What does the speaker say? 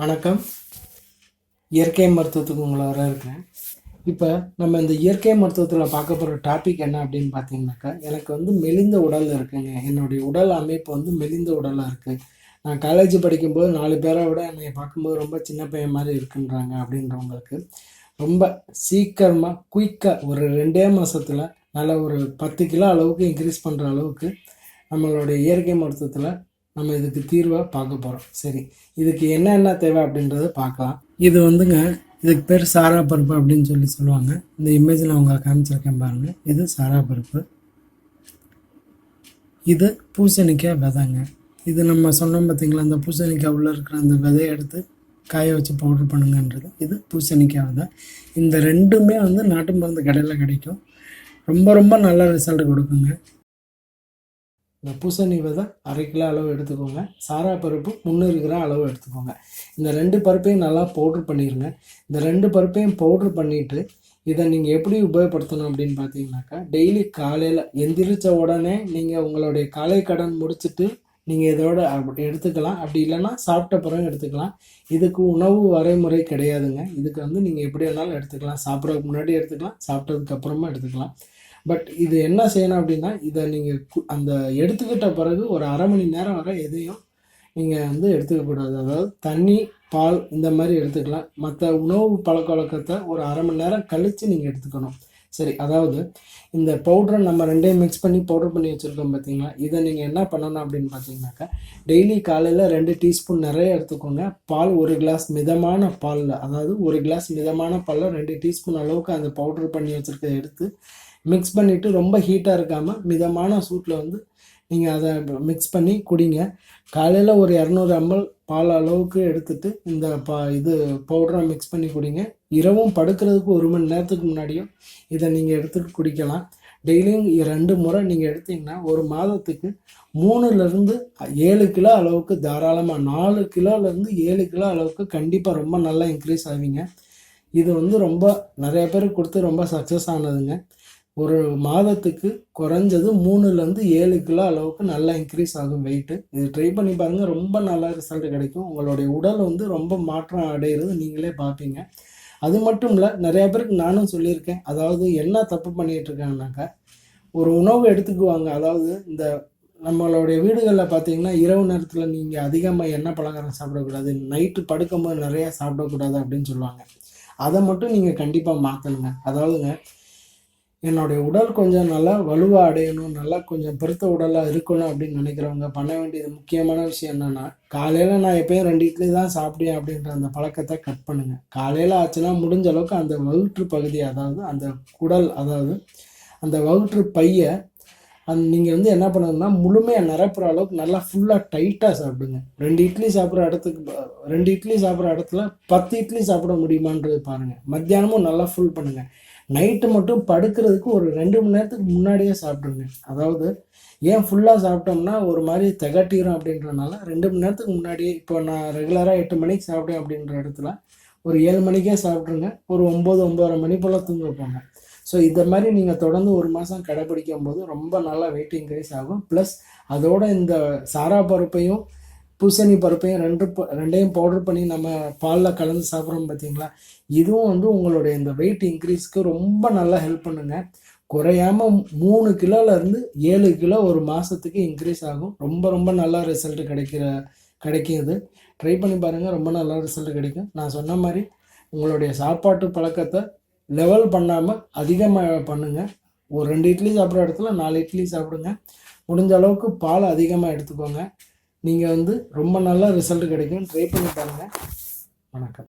வணக்கம். இயற்கை மருத்துவத்துக்கு உங்களை வர இருக்கிறேன். இப்போ நம்ம இந்த இயற்கை மருத்துவத்தில் பார்க்க போகிற டாபிக் என்ன அப்படின்னு பார்த்தீங்கன்னாக்கா எனக்கு வந்து மெலிந்த உடல் இருக்குங்க. என்னுடைய உடல் அமைப்பு வந்து மெலிந்த உடலாக இருக்குது நான் காலேஜ் படிக்கும்போது நாலு பேரை விட என்னை பார்க்கும்போது ரொம்ப சின்ன பையன் மாதிரி இருக்குன்றாங்க அப்படின்றவங்களுக்கு ரொம்ப சீக்கிரமாக குயிக்காக ஒரு ரெண்டே மாதத்தில் நல்ல ஒரு பத்து கிலோ அளவுக்கு இன்க்ரீஸ் பண்ணுற அளவுக்கு நம்மளுடைய இயற்கை மருத்துவத்தில் நம்ம இதுக்கு தீர்வை பார்க்க போகிறோம் சரி இதுக்கு என்னென்ன தேவை அப்படின்றத பார்க்கலாம். இது வந்துங்க இதுக்கு பேர் சாரா பருப்பு அப்படின்னு சொல்லி சொல்லுவாங்க. இந்த இமேஜில் அவங்க காமிச்சிருக்கேன் பாருங்கள் இது சாரா பருப்பு. இது பூசணிக்காய் விதைங்க. இது நம்ம சொன்னோம் பார்த்தீங்களா அந்த பூசணிக்காய் உள்ளே இருக்கிற அந்த விதையை எடுத்து காய வச்சு பவுடர் பண்ணுங்கன்றது. இது பூசணிக்காய் விதை. இந்த ரெண்டுமே வந்து நாட்டு மருந்து கடையில் கிடைக்கும். ரொம்ப ரொம்ப நல்ல ரிசல்ட் கொடுக்குங்க. இந்த பூசணி விதை அரை கிலோ அளவு எடுத்துக்கோங்க. சாரா பருப்பு முந்நூறு கிராம் அளவு எடுத்துக்கோங்க. இந்த ரெண்டு பருப்பையும் நல்லா பவுட்ரு பண்ணிடுங்க இந்த ரெண்டு பருப்பையும் பவுட்ரு பண்ணிவிட்டு இதை நீங்கள் எப்படி உபயோகப்படுத்தணும் அப்படின்னு பார்த்தீங்கன்னாக்கா டெய்லி காலையில் எந்திரிச்ச உடனே நீங்கள் உங்களுடைய காலை கடன் முடிச்சுட்டு நீங்கள் இதோட அப்படி எடுத்துக்கலாம். அப்படி இல்லைன்னா சாப்பிட்ட பிறகு எடுத்துக்கலாம். இதுக்கு உணவு வரைமுறை கிடையாதுங்க. இதுக்கு வந்து நீங்கள் எப்படி வேணாலும் எடுத்துக்கலாம். சாப்பிட்றதுக்கு முன்னாடி எடுத்துக்கலாம். சாப்பிட்டதுக்கு அப்புறமா எடுத்துக்கலாம். பட் இது என்ன செய்யணும் அப்படின்னா இதை நீங்கள் அந்த எடுத்துக்கிட்ட பிறகு ஒரு அரை மணி நேரம் வரை எதையும் நீங்கள் வந்து எடுத்துக்கக்கூடாது அதாவது தண்ணி பால் இந்த மாதிரி எடுத்துக்கலாம். மற்ற உணவு பழக்க வழக்கத்தை ஒரு அரை மணி நேரம் கழித்து நீங்கள் எடுத்துக்கணும். சரி அதாவது இந்த பவுடரை நம்ம ரெண்டையும் மிக்ஸ் பண்ணி பவுடர் பண்ணி வச்சுருக்கோம் பார்த்தீங்களா இதை நீங்கள் என்ன பண்ணணும் அப்படின்னு பார்த்தீங்கன்னாக்கா டெய்லி காலையில் ரெண்டு டீஸ்பூன் நிறைய எடுத்துக்கோங்க. பால் ஒரு கிளாஸ் மிதமான பாலில் அதாவது ஒரு கிளாஸ் மிதமான பாலில் ரெண்டு டீஸ்பூன் அளவுக்கு அந்த பவுடர் பண்ணி வச்சுருக்க எடுத்து மிக்ஸ் பண்ணிவிட்டு ரொம்ப ஹீட்டாக இருக்காமல் மிதமான சூட்டில் வந்து நீங்கள் அதை மிக்ஸ் பண்ணி குடிங்க. காலையில் ஒரு இரநூறு எம்எல் பால் அளவுக்கு எடுத்துட்டு இந்த பா இது பவுடரை மிக்ஸ் பண்ணி குடிங்க. இரவும் படுக்கிறதுக்கு ஒரு மணி நேரத்துக்கு முன்னாடியும் இதை நீங்கள் எடுத்துகிட்டு குடிக்கலாம். டெய்லியும் ரெண்டு முறை நீங்கள் எடுத்தீங்கன்னா ஒரு மாதத்துக்கு மூணுலேருந்து ஏழு கிலோ அளவுக்கு தாராளமாக நாலு கிலோலேருந்து ஏழு கிலோ அளவுக்கு கண்டிப்பாக ரொம்ப நல்லா இன்க்ரீஸ் ஆவீங்க. இது வந்து ரொம்ப நிறைய பேருக்கு கொடுத்து ரொம்ப சக்ஸஸ் ஆனதுங்க. ஒரு மாதத்துக்கு குறைஞ்சது மூணுலேருந்து ஏழு கிலோ அளவுக்கு நல்லா இன்க்ரீஸ் ஆகும் வெயிட்டு இது ட்ரை பண்ணி பாருங்கள் ரொம்ப நல்லா ரிசல்ட் கிடைக்கும். உங்களுடைய உடல் வந்து ரொம்ப மாற்றம் அடைகிறது நீங்களே பார்ப்பீங்க. அது மட்டும் இல்லை நிறையா பேருக்கு நானும் சொல்லியிருக்கேன். அதாவது என்ன தப்பு பண்ணிகிட்டு இருக்காங்கனாக்கா ஒரு உணவு எடுத்துக்குவாங்க. அதாவது இந்த நம்மளுடைய வீடுகளில் பார்த்தீங்கன்னா இரவு நேரத்தில் நீங்கள் அதிகமாக எண்ணெய் பலகாரம் சாப்பிடக்கூடாது நைட்டு படுக்கும்போது நிறையா சாப்பிடக்கூடாது அப்படின்னு சொல்லுவாங்க. அதை மட்டும் நீங்கள் கண்டிப்பாக மாற்றணுங்க அதாவதுங்க என்னுடைய உடல் கொஞ்சம் நல்லா வலுவாக அடையணும் நல்லா கொஞ்சம் பெருத்த உடலாக இருக்கணும் அப்படின்னு நினைக்கிறவங்க பண்ண வேண்டியது முக்கியமான விஷயம் என்னென்னா காலையில் நான் எப்பயும் ரெண்டு இட்லி தான் சாப்பிடுவேன் அப்படின்ற அந்த பழக்கத்தை கட் பண்ணுங்கள் காலையில் ஆச்சுன்னா முடிஞ்ச அளவுக்கு அந்த வகுற்று பகுதி அதாவது அந்த குடல் அதாவது அந்த வகுற்று பையை அந் நீங்கள் வந்து என்ன பண்ணணும்னா முழுமையாக நிரப்புற அளவுக்கு நல்லா ஃபுல்லாக டைட்டாக சாப்பிடுங்க. ரெண்டு இட்லி சாப்பிட்ற இடத்துக்கு ரெண்டு இட்லி சாப்பிட்ற இடத்துல பத்து இட்லி சாப்பிட முடியுமான்றது பாருங்கள் மத்தியானமும் நல்லா ஃபுல் பண்ணுங்கள் நைட்டு மட்டும் படுக்கிறதுக்கு ஒரு ரெண்டு மணி நேரத்துக்கு முன்னாடியே சாப்பிட்ருங்க அதாவது ஏன் ஃபுல்லாக சாப்பிட்டோம்னா ஒரு மாதிரி திகட்டிடும் அப்படின்றனால ரெண்டு மணி நேரத்துக்கு முன்னாடியே இப்போ நான் ரெகுலராக எட்டு மணிக்கு சாப்பிட்டேன் அப்படின்ற இடத்துல ஒரு ஏழு மணிக்கே சாப்பிட்ருங்க ஒரு ஒம்பது ஒம்பதரை மணி போல் தூங்க போங்க ஸோ இந்த மாதிரி நீங்கள் தொடர்ந்து ஒரு மாதம் கடைப்பிடிக்கும் போது ரொம்ப நல்லா வெயிட் இன்க்ரீஸ் ஆகும். ப்ளஸ் அதோட இந்த சாரா பருப்பையும் பூசணி பருப்பையும் ரெண்டு ரெண்டையும் பவுடர் பண்ணி நம்ம பாலில் கலந்து சாப்பிட்றோம் பார்த்தீங்களா இதுவும் வந்து உங்களுடைய இந்த வெயிட் இன்க்ரீஸ்க்கு ரொம்ப நல்லா ஹெல்ப் பண்ணுங்க. குறையாம மூணு கிலோலேருந்து ஏழு கிலோ ஒரு மாதத்துக்கு இன்க்ரீஸ் ஆகும். ரொம்ப ரொம்ப நல்லா ரிசல்ட் கிடைக்கிற கிடைக்கும் இது ட்ரை பண்ணி பாருங்கள் ரொம்ப நல்லா ரிசல்ட் கிடைக்கும். நான் சொன்ன மாதிரி உங்களுடைய சாப்பாட்டு பழக்கத்தை லெவல் பண்ணாமல் அதிகமாக பண்ணுங்கள் ஒரு ரெண்டு இட்லி சாப்பிட்ற இடத்துல நாலு இட்லி சாப்பிடுங்க. முடிஞ்ச அளவுக்கு பால் அதிகமாக எடுத்துக்கோங்க. நீங்கள் வந்து ரொம்ப நல்லா ரிசல்ட் கிடைக்கும் ட்ரை பண்ணி பாருங்கள் வணக்கம்.